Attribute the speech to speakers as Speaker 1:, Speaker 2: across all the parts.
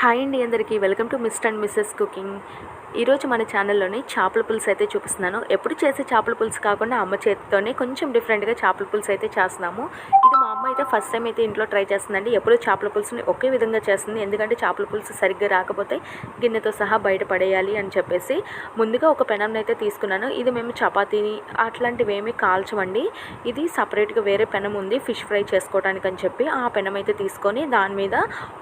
Speaker 1: Hi అండి అందరికీ. Welcome to mister and missus cooking. ఈరోజు మన ఛానల్లోని చేపల పులుసు అయితే చూపిస్తున్నాను. ఎప్పుడు చేసే చేపల పులుసు కాకుండా అమ్మ చేతితోనే కొంచెం డిఫరెంట్గా చేపల పులుసు అయితే చేస్తున్నాము. ఇది మా అయితే ఫస్ట్ టైం అయితే ఇంట్లో ట్రై చేస్తుందండి. ఎప్పుడు చేపల పులుసుని ఒకే విధంగా చేస్తుంది. ఎందుకంటే చేపల పులుసు సరిగ్గా రాకపోతే గిన్నెతో సహా బయట పడేయాలి అని చెప్పేసి ముందుగా ఒక పెనంని అయితే తీసుకున్నాను. ఇది మేము చపాతీని అట్లాంటివి ఏమి కాల్చమండి. ఇది సపరేట్గా వేరే పెనం ఉంది. ఫిష్ ఫ్రై చేసుకోవడానికి అని చెప్పి ఆ పెనం అయితే తీసుకొని దాని మీద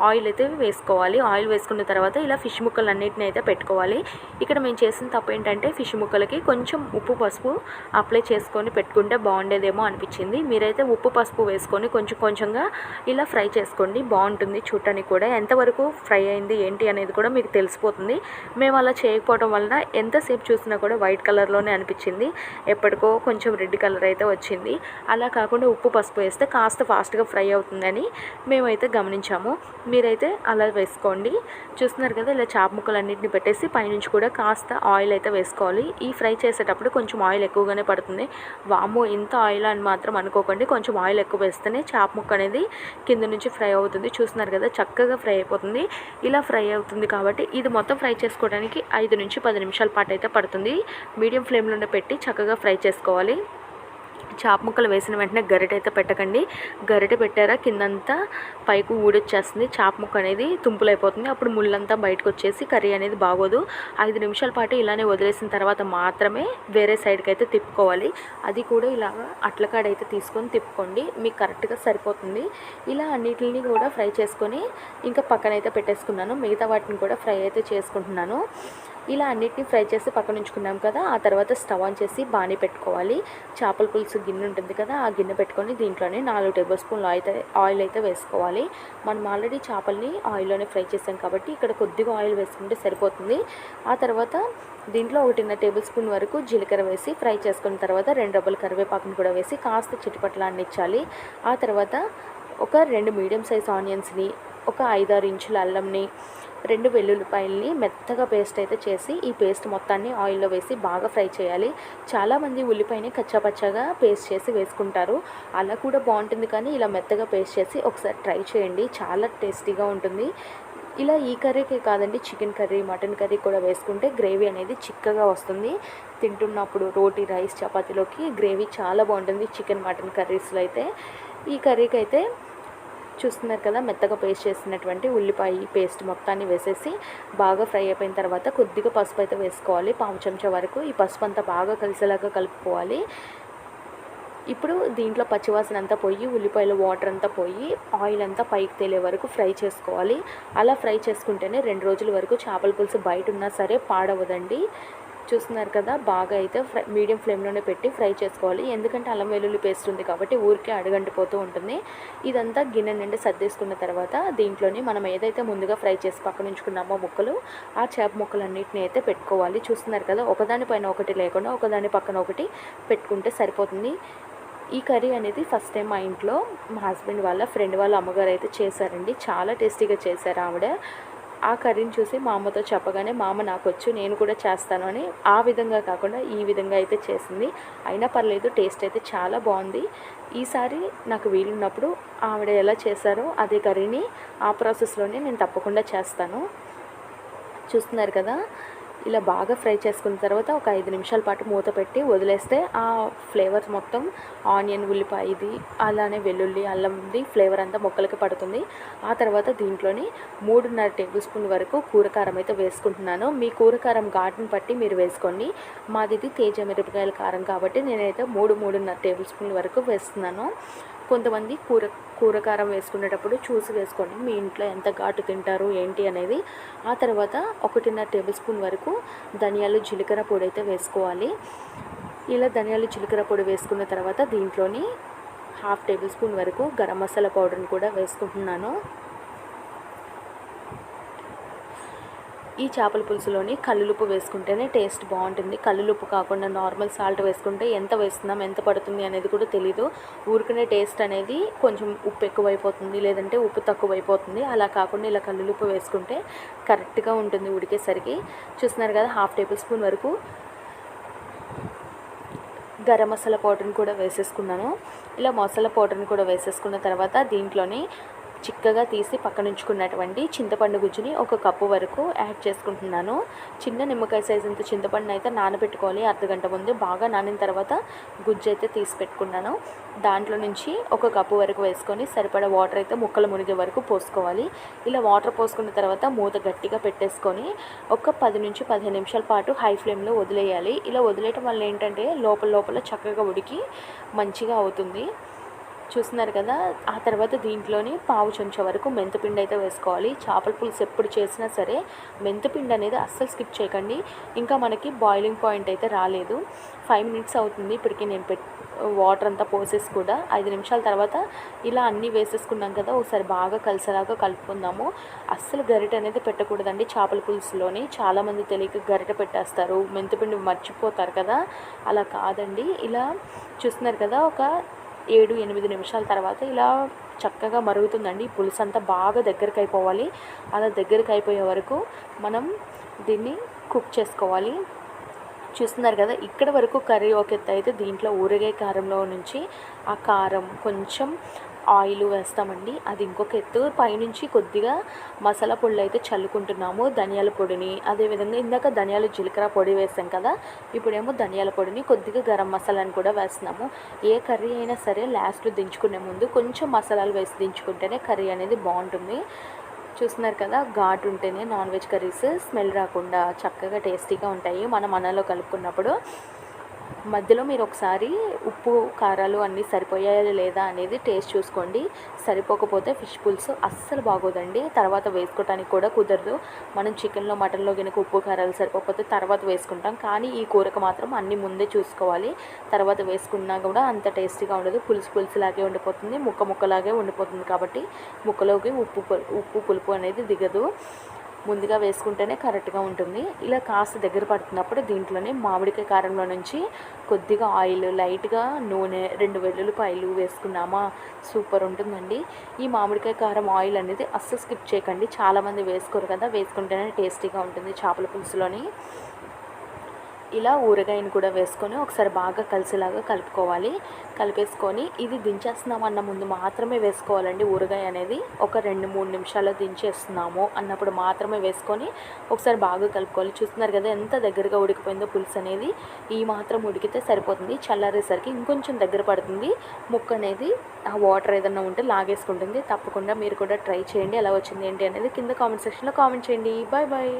Speaker 1: ఆయిల్ అయితే వేసుకోవాలి. ఆయిల్ వేసుకున్న తర్వాత ఇలా ఫిష్ ముక్కలు అన్నిటిని అయితే పెట్టుకోవాలి. ఇక్కడ మేము చేసిన తప్పు ఏంటంటే ఫిష్ ముక్కలకి కొంచెం ఉప్పు పసుపు అప్లై చేసుకొని పెట్టుకుంటే బాగుండేదేమో అనిపించింది. మీరైతే ఉప్పు పసుపు వేసుకొని కొంచెం కొంచెంగా ఇలా ఫ్రై చేసుకోండి. బాగుంటుంది చూడటానికి కూడా. ఎంతవరకు ఫ్రై అయింది ఏంటి అనేది కూడా మీకు తెలిసిపోతుంది. మేము అలా చేయకపోవడం వలన ఎంతసేపు చూసినా కూడా వైట్ కలర్లోనే అనిపించింది. ఎప్పటికో కొంచెం రెడ్ కలర్ అయితే వచ్చింది. అలా కాకుండా ఉప్పు పసుపు వేస్తే కాస్త ఫాస్ట్గా ఫ్రై అవుతుందని మేమైతే గమనించాము. మీరైతే అలా వేసుకోండి. చూస్తున్నారు కదా ఇలా చాప ముక్కలన్నింటిని పెట్టేసి పైనుంచి కూడా కాస్త ఆయిల్ అయితే వేసుకోవాలి. ఈ ఫ్రై చేసేటప్పుడు కొంచెం ఆయిల్ ఎక్కువగానే పడుతుంది. వాము ఇంత ఆయిల్ అని మాత్రం అనుకోకండి. కొంచెం ఆయిల్ ఎక్కువ వేస్తేనే చేప ముక్క అనేది కింద నుంచి ఫ్రై అవుతుంది. చూస్తున్నారు కదా చక్కగా ఫ్రై అయిపోతుంది. ఇలా ఫ్రై అవుతుంది కాబట్టి ఇది మొత్తం ఫ్రై చేసుకోవడానికి ఐదు నుంచి పది నిమిషాల పాటు అయితే పడుతుంది. మీడియం ఫ్లేమ్లోనే పెట్టి చక్కగా ఫ్రై చేసుకోవాలి. చేప ముక్కలు వేసిన వెంటనే గరిటె అయితే పెట్టకండి. గరిటె పెట్టారా కిందంతా పైకి ఊడొచ్చేస్తుంది. చాప ముక్క అనేది తుంపులు అయిపోతుంది అప్పుడు ముళ్ళంతా బయటకు వచ్చేసి కర్రీ అనేది బాగోదు. ఐదు నిమిషాల పాటు ఇలానే వదిలేసిన తర్వాత మాత్రమే వేరే సైడ్కి అయితే తిప్పుకోవాలి. అది కూడా ఇలాగా అట్లకాడ అయితే తీసుకొని తిప్పుకోండి. మీకు కరెక్ట్గా సరిపోతుంది. ఇలా అన్నిటిని కూడా ఫ్రై చేసుకొని ఇంకా పక్కనైతే పెట్టేసుకున్నాను. మిగతా వాటిని కూడా ఫ్రై అయితే చేసుకుంటున్నాను. ఇలా అన్నిటిని ఫ్రై చేసి పక్కన ఉంచుకున్నాం కదా ఆ తర్వాత స్టవ్ ఆన్ చేసి బాణీ పెట్టుకోవాలి. చేపల పులుసు గిన్నె ఉంటుంది కదా ఆ గిన్నె పెట్టుకొని దీంట్లోనే నాలుగు టేబుల్ స్పూన్లు అయితే ఆయిల్ అయితే వేసుకోవాలి. మనం ఆల్రెడీ చేపల్ని ఆయిల్లోనే ఫ్రై చేసాం కాబట్టి ఇక్కడ కొద్దిగా ఆయిల్ వేసుకుంటే సరిపోతుంది. ఆ తర్వాత దీంట్లో ఒకటిన్నర టేబుల్ స్పూన్ వరకు జీలకర్ర వేసి ఫ్రై చేసుకున్న తర్వాత రెండు డబ్బులు కరివేపాకును కూడా వేసి కాస్త చిటిపట్లాన్నిచ్చాలి ఆ తర్వాత ఒక రెండు మీడియం సైజ్ ఆనియన్స్ని ఒక ఐదారు ఇంచుల అల్లంని రెండు వెల్లుల్లిపాయల్ని మెత్తగా పేస్ట్ అయితే చేసి ఈ పేస్ట్ మొత్తాన్ని ఆయిల్లో వేసి బాగా ఫ్రై చేయాలి. చాలామంది ఉల్లిపాయని కచ్చాపచ్చాగా పేస్ట్ చేసి వేసుకుంటారు. అలా కూడా బాగుంటుంది కానీ ఇలా మెత్తగా పేస్ట్ చేసి ఒకసారి ట్రై చేయండి. చాలా టేస్టీగా ఉంటుంది. ఇలా ఈ కర్రీకే కాదండి చికెన్ కర్రీ మటన్ కర్రీ కూడా వేసుకుంటే గ్రేవీ అనేది చిక్కగా వస్తుంది. తింటున్నప్పుడు రోటీ రైస్ చపాతీలోకి గ్రేవీ చాలా బాగుంటుంది చికెన్ మటన్ కర్రీస్లో అయితే. ఈ కర్రీకి అయితే చూస్తున్నారు కదా మెత్తగా పేస్ట్ చేసినటువంటి ఉల్లిపాయ పేస్ట్ మొత్తాన్ని వేసేసి బాగా ఫ్రై అయిపోయిన తర్వాత కొద్దిగా పసుపు అయితే వేసుకోవాలి. పావు చెంచా వరకు ఈ పసుపు అంతా బాగా కలిసేలాగా కలుపుకోవాలి. ఇప్పుడు దీంట్లో పచ్చివాసన అంతా పోయి ఉల్లిపాయలు వాటర్ అంతా పోయి ఆయిల్ అంతా పైకి తేలే వరకు ఫ్రై చేసుకోవాలి. అలా ఫ్రై చేసుకుంటేనే రెండు రోజుల వరకు చేపల పులుసు బయట ఉన్నా సరే పాడవదండి. చూస్తున్నారు కదా బాగా అయితే ఫ్రై మీడియం ఫ్లేమ్లోనే పెట్టి ఫ్రై చేసుకోవాలి. ఎందుకంటే అల్లం వెల్లుల్లి పేస్ట్ ఉంది కాబట్టి ఊరికే అడగంటిపోతూ ఉంటుంది. ఇదంతా గిన్నె నుండి సర్దేసుకున్న తర్వాత దీంట్లోని మనం ఏదైతే ముందుగా ఫ్రై చేసి పక్కన ఉంచుకున్నామో ముక్కలు ఆ చేప ముక్కలన్నిటిని అయితే పెట్టుకోవాలి. చూస్తున్నారు కదా ఒకదానిపైన ఒకటి లేకుండా ఒకదాని పక్కన ఒకటి పెట్టుకుంటే సరిపోతుంది. ఈ కర్రీ అనేది ఫస్ట్ టైం మా ఇంట్లో మా హస్బెండ్ వాళ్ళ ఫ్రెండ్ వాళ్ళ అమ్మగారు అయితే చేశారండి. చాలా టేస్టీగా చేశారు ఆవిడ. ఆ కర్రీని చూసి మా అమ్మతో చెప్పగానే మా అమ్మ నాకు వచ్చు నేను కూడా చేస్తాను అని ఆ విధంగా కాకుండా ఈ విధంగా అయితే చేసింది. అయినా పర్లేదు టేస్ట్ అయితే చాలా బాగుంది. ఈసారి నాకు వీలున్నప్పుడు ఆవిడ ఎలా చేశారో అదే కర్రీని ఆ ప్రాసెస్లోనే నేను తప్పకుండా చేస్తాను. చూస్తున్నారు కదా? ఇలా బాగా ఫ్రై చేసుకున్న తర్వాత ఒక ఐదు నిమిషాల పాటు మూత పెట్టి వదిలేస్తే ఆ ఫ్లేవర్ మొత్తం ఆనియన్ ఉల్లిపాయ ఇది అలానే వెల్లుల్లి అల్లంది ఫ్లేవర్ అంతా మొక్కలకి పడుతుంది. ఆ తర్వాత దీంట్లోని మూడున్నర టేబుల్ స్పూన్ వరకు కూరకారం అయితే వేసుకుంటున్నాను. మీ కూరకారం ఘాటును బట్టి మీరు వేసుకోండి. మాది ఇది తేజ మిరపకాయల కారం కాబట్టి నేనైతే మూడు మూడున్నర టేబుల్ స్పూన్ వరకు వేస్తున్నాను. కొంతమంది కూర కూరకారం వేసుకునేటప్పుడు చూసి వేసుకోండి మీ ఇంట్లో ఎంత ఘాటు తింటారు ఏంటి అనేది ఆ తర్వాత ఒకటిన్నర టేబుల్ స్పూన్ వరకు ధనియాలు జీలకర్ర పొడి అయితే వేసుకోవాలి. ఇలా ధనియాలు జీలకర్ర పొడి వేసుకున్న తర్వాత దీంట్లోని హాఫ్ టేబుల్ స్పూన్ వరకు గరం మసాలా పౌడర్ని కూడా వేసుకుంటున్నాను. ఈ చేపల పులుసులోని కల్లులుప్పు వేసుకుంటేనే టేస్ట్ బాగుంటుంది. కల్లులుప్పు కాకుండా నార్మల్ సాల్ట్ వేసుకుంటే ఎంత వేస్తున్నాం ఎంత పడుతుంది అనేది కూడా తెలీదు. ఊరికనే టేస్ట్ అనేది కొంచెం ఉప్పు ఎక్కువైపోతుంది లేదంటే ఉప్పు తక్కువైపోతుంది. అలా కాకుండా ఇలా కల్లులుప్పు వేసుకుంటే కరెక్ట్గా ఉంటుంది ఉడికేసరికి. చూస్తున్నారు కదా హాఫ్ టేబుల్ స్పూన్ వరకు గరం మసాలా పౌడర్ని కూడా వేసేసుకున్నాను. ఇలా మసాలా పౌడర్ని కూడా వేసేసుకున్న తర్వాత దీంట్లోని చిక్కగా తీసి పక్కనుంచుకున్నటువంటి చింతపండు గుజ్జుని ఒక కప్పు వరకు యాడ్ చేసుకుంటున్నాను. చిన్న నిమ్మకాయ సైజ్ అంత చింతపండు అయితే నానబెట్టుకోవాలి. అర్ధగంట ముందు బాగా నానిన తర్వాత గుజ్జు అయితే తీసి పెట్టుకున్నాను. దాంట్లో నుంచి ఒక కప్పు వరకు వేసుకొని సరిపడా వాటర్ అయితే ముక్కలు మునిగే వరకు పోసుకోవాలి. ఇలా వాటర్ పోసుకున్న తర్వాత మూత గట్టిగా పెట్టేసుకొని ఒక పది నుంచి పదిహేను నిమిషాల పాటు హై ఫ్లేమ్లో వదిలేయాలి. ఇలా వదిలేయటం వల్ల ఏంటంటే లోపల లోపల చక్కగా ఉడికి మంచిగా అవుతుంది. చూస్తున్నారు కదా ఆ తర్వాత దీంట్లోని పావు చెంచా వరకు మెంతిపిండి అయితే వేసుకోవాలి. చేపల పులుసు ఎప్పుడు చేసినా సరే మెంతిపిండి అనేది అస్సలు స్కిప్ చేయకండి. ఇంకా మనకి బాయిలింగ్ పాయింట్ అయితే రాలేదు. ఫైవ్ మినిట్స్ అవుతుంది ఇప్పటికి నేను పెట్ వాటర్ అంతా పోసేసి కూడా. ఐదు నిమిషాల తర్వాత ఇలా అన్నీ వేసేసుకున్నాం కదా ఒకసారి బాగా కలిసేలాగా కలుపుకుందాము. అస్సలు గరిట అనేది పెట్టకూడదండి చేపల పులుసులోని. చాలామంది తెలియక గరిట పెట్టేస్తారు. మెంతిపిండి మర్చిపోతారు కదా అలా కాదండి. ఇలా చూస్తున్నారు కదా ఒక ఏడు ఎనిమిది నిమిషాల తర్వాత ఇలా చక్కగా మరుగుతుందండి. పులుసు అంతా బాగా దగ్గరికి అయిపోవాలి అలా దగ్గరికి అయిపోయే వరకు మనం దీన్ని కుక్ చేసుకోవాలి. చూస్తున్నారు కదా ఇక్కడ వరకు కర్రీ ఒక ఎత్తు అయితే దీంట్లో ఊరగాయ కారంలో నుంచి ఆ కారం కొంచెం ఆయిల్ వేస్తామండి. అది ఇంకొక ఎత్తు. పైనుంచి కొద్దిగా మసాలా పొడులు అయితే చల్లుకుంటున్నాము. ధనియాల పొడిని. అదేవిధంగా ఇందాక ధనియాల జీలకర్ర పొడి వేసాం కదా ఇప్పుడేమో ధనియాల పొడిని కొద్దిగా గరం మసాలాని కూడా వేస్తున్నాము. ఏ కర్రీ అయినా సరే లాస్ట్లో దించుకునే ముందు కొంచెం మసాలాలు వేసి దించుకుంటేనే కర్రీ అనేది బాగుంటుంది. చూస్తున్నారు కదా ఘాటు ఉంటేనే నాన్ వెజ్ కర్రీస్ స్మెల్ రాకుండా చక్కగా టేస్టీగా ఉంటాయి. మనం మనలో కలుపుకున్నప్పుడు మధ్యలో మీరు ఒకసారి ఉప్పు కారాలు అన్నీ సరిపోయాయా లేదా అనేది టేస్ట్ చూసుకోండి. సరిపోకపోతే ఫిష్ పులుసు అస్సలు బాగోదండి. తర్వాత వేసుకోవటానికి కూడా కుదరదు. మనం చికెన్లో మటన్లో కనుక ఉప్పు కారాలు సరిపోకపోతే తర్వాత వేసుకుంటాం. కానీ ఈ కూరకు మాత్రం అన్నీ ముందే చూసుకోవాలి. తర్వాత వేసుకున్నా కూడా అంత టేస్టీగా ఉండదు. పులుసు పులుసులాగే ఉండిపోతుంది. ముక్క ముక్కలాగే ఉండిపోతుంది కాబట్టి ముక్కలోకి ఉప్పు ఉప్పు పులుపు అనేది దిగదు. ముందుగా వేసుకుంటేనే కరెక్ట్గా ఉంటుంది. ఇలా కాస్త దగ్గర పడుతున్నప్పుడు దీంట్లోనే మామిడికాయ కారంలో నుంచి కొద్దిగా ఆయిల్ లైట్గా నూనె రెండు వెల్లుల్లిపాయలు వేసుకున్నామా? సూపర్ ఉంటుందండి. ఈ మామిడికాయ కారం ఆయిల్ అనేది అస్సలు స్కిప్ చేయకండి. చాలామంది వేసుకోరు కదా వేసుకుంటేనే టేస్టీగా ఉంటుంది చేపల పులుసులోని. ఇలా ఊరగాయని కూడా వేసుకొని ఒకసారి బాగా కలిసేలాగా కలుపుకోవాలి. కలిపేసుకొని ఇది దించేస్తున్నామన్న ముందు మాత్రమే వేసుకోవాలండి. ఊరగాయ అనేది ఒక రెండు మూడు నిమిషాల్లో దించేస్తున్నాము అన్నప్పుడు మాత్రమే వేసుకొని ఒకసారి బాగా కలుపుకోవాలి. చూస్తున్నారు కదా ఎంత దగ్గరగా ఉడికిపోయిందో పులుసు అనేది. ఈ మాత్రం ఉడికితే సరిపోతుంది. చల్లారేసరికి ఇంకొంచెం దగ్గర పడుతుంది. ముక్క అనేది ఆ వాటర్ ఏదన్నా ఉంటే లాగేసుకుంటుంది. తప్పకుండా మీరు కూడా ట్రై చేయండి. ఎలా వచ్చింది ఏంటి అనేది కింద కామెంట్ సెక్షన్లో కామెంట్ చేయండి. Bye bye.